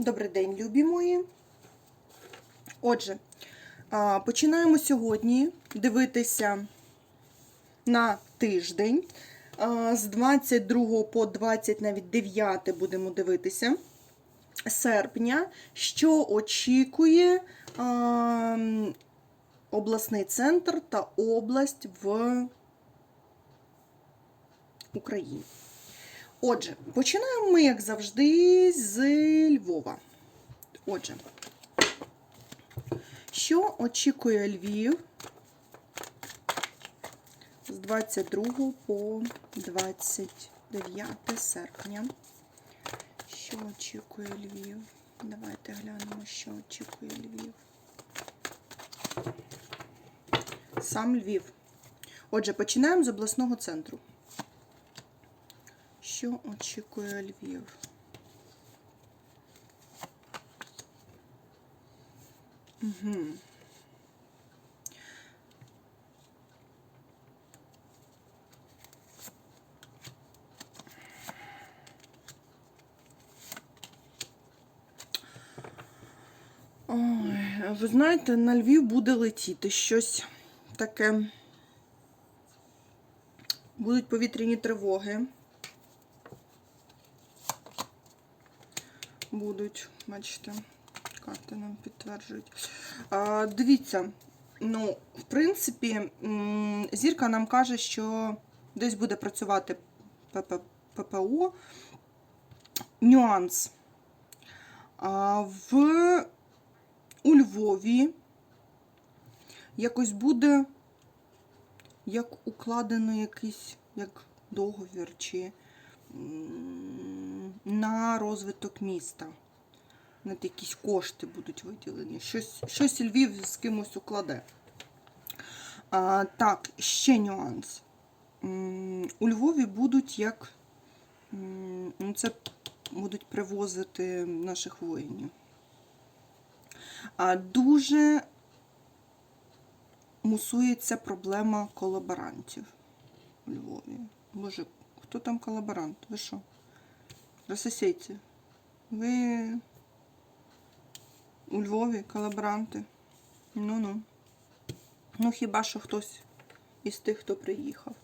Добрий день, любі мої. Отже, починаємо сьогодні дивитися на тиждень. З 22 по 20, навіть 9 будемо дивитися серпня, що очікує обласний центр та область в Україні. Отже, починаємо ми, як завжди, з Львова. Отже, що очікує Львів з 22 по 29 серпня? Що очікує Львів? Давайте глянемо, що очікує Львів. Сам Львів. Отже, починаємо з обласного центру. Що очікує Львів? Угу. Ой, ви знаєте, на Львів буде летіти щось таке. Будуть повітряні тривоги. Будуть, бачите, карти нам підтверджують. А, Дивіться, ну, в принципі, зірка нам каже, що десь буде працювати ППО. Нюанс. А, в у Львові якось буде як укладено якийсь як договір чи на розвиток міста. На якісь кошти будуть виділені. Щось, щось Львів з кимось укладе. А, так, ще нюанс. У Львові будуть як ну, це будуть привозити наших воїнів. А дуже мусується проблема колаборантів у Львові. Боже, хто там колаборант? Ви що? Рососейці. Ви у Львові колаборанти? Ну-ну. Ну, хіба що хтось із тих, хто приїхав.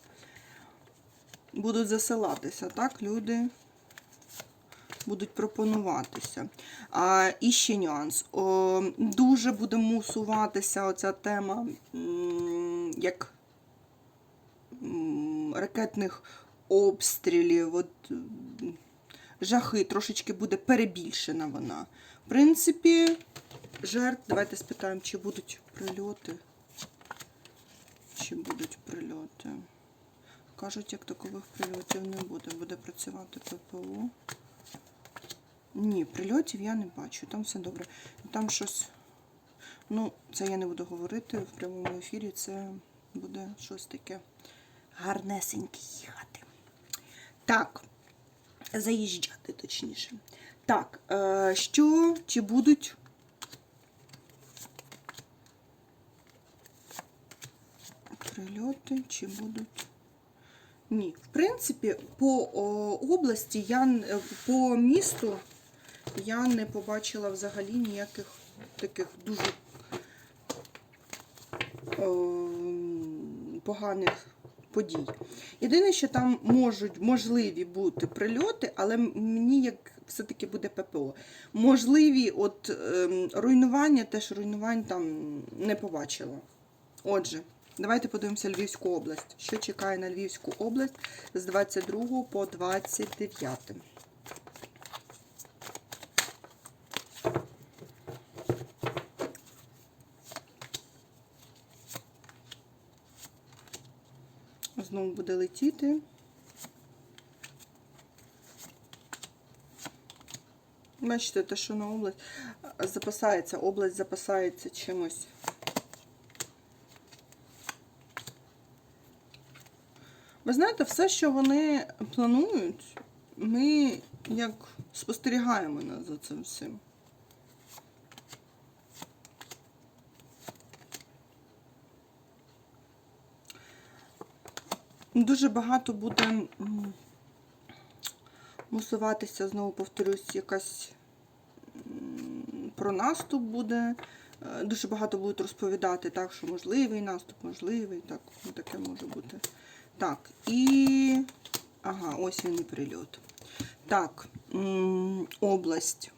Будуть засилатися, так, люди будуть пропонуватися. А, і ще нюанс. О, дуже буде мусуватися оця тема, як ракетних обстрілів. От, жахи, трошечки буде перебільшена вона. В принципі, жертв, давайте спитаємо, чи будуть прильоти. Чи будуть прильоти? Кажуть, як такових прильотів не буде. Буде працювати ППО. Ні, прильотів я не бачу. Там все добре. Там щось. Ну, це я не буду говорити в прямому ефірі. Це буде щось таке гарнесеньке їхати. Так, заїжджати точніше. Так, е, що чи будуть прильоти, чи будуть. Ні, в принципі, по о, області я е, по місту я не побачила взагалі ніяких таких дуже ем, поганих подій. Єдине, що там можуть можливі бути прильоти, але мені як все-таки буде ППО. Можливі от ем, руйнування, теж руйнувань там не побачила. Отже, давайте подивимося Львівську область. Що чекає на Львівську область з 22 по 29. Знову буде летіти. Бачите, те, що на область запасається, область запасається чимось. Ви знаєте, все, що вони планують, ми як спостерігаємо за цим всім. Дуже багато буде мусуватися, знову повторюсь, якась про наступ буде. Е, Дуже багато будуть розповідати, так, що можливий наступ, можливий, так, ну, таке може бути. Так, і. Ага, ось він і прильот. Так, область.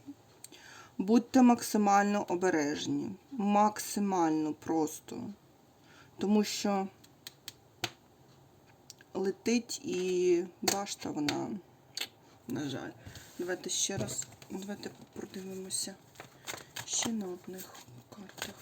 Будьте максимально обережні. Максимально просто. Тому що летить і башта вона, на жаль. Давайте ще раз, давайте продивимося ще на одних картах.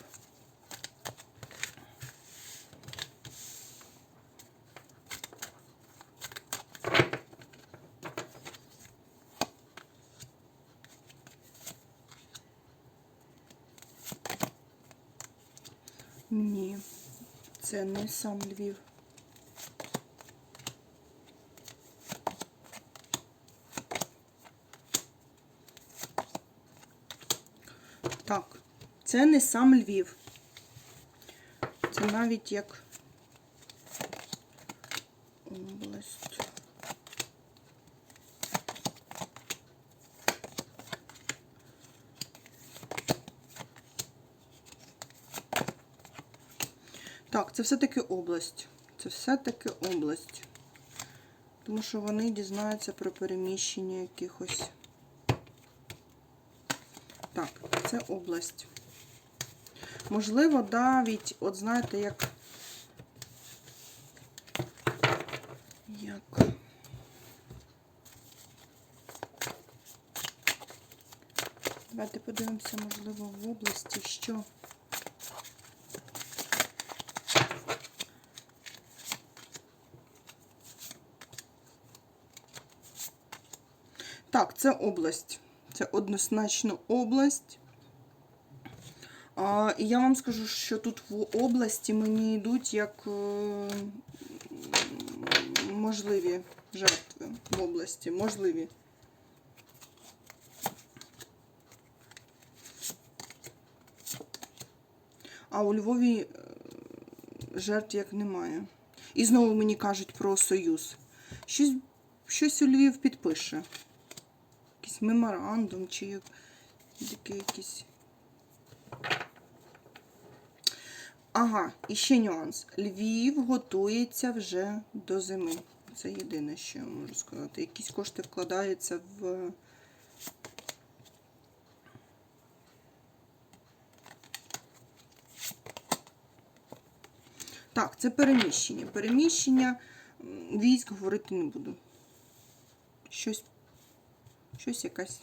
Ні, це не сам Львів. Так, це не сам Львів. Це навіть як область. Так, це все-таки область. Це все-таки область. Тому що вони дізнаються про переміщення якихось. Так, це область. Можливо, навіть, от знаєте, як. Як. Давайте подивимося, можливо, в області, що. Так, це область. Це однозначно область. І я вам скажу, що тут в області мені йдуть як е, можливі жертви в області. Можливі. А у Львові е, жертв як немає. І знову мені кажуть про союз. Щось, щось у Львів підпише якийсь меморандум чи якийсь. Ага, і ще нюанс. Львів готується вже до зими. Це єдине, що я можу сказати. Якісь кошти вкладаються в. Так, це переміщення. Переміщення військ говорити не буду. Щось щось якась.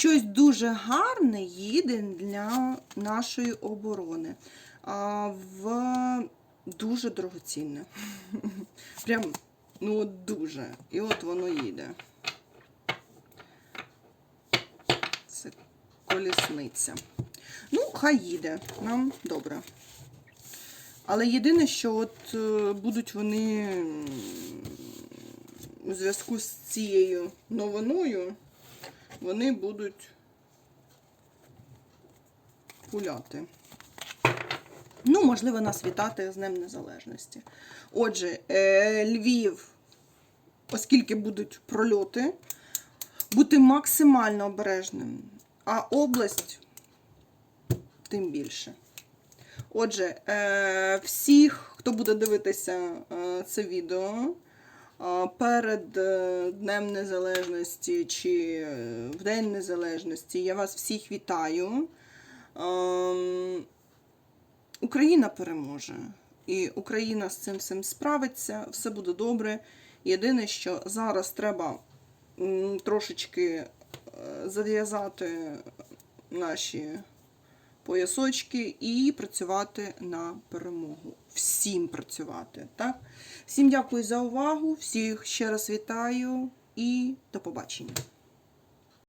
Щось дуже гарне їде для нашої оборони. А в дуже дорогоцінне. Прям, ну от дуже. І от воно їде. Це колісниця. Ну, хай їде. Нам добре. Але єдине, що от е, будуть вони у зв'язку з цією новиною вони будуть гуляти. Ну, можливо, нас вітати з Днем Незалежності. Отже, е, Львів, оскільки будуть прольоти, бути максимально обережним, а область тим більше. Отже, е, всіх, хто буде дивитися е, це відео, перед е, Днем Незалежності чи е, в День Незалежності. Я вас всіх вітаю. Ем, Україна переможе. І Україна з цим всім справиться, все буде добре. Єдине, що зараз треба трошечки е, зав'язати наші поясочки і працювати на перемогу. Всім працювати. Так? Всім дякую за увагу, всіх ще раз вітаю і до побачення.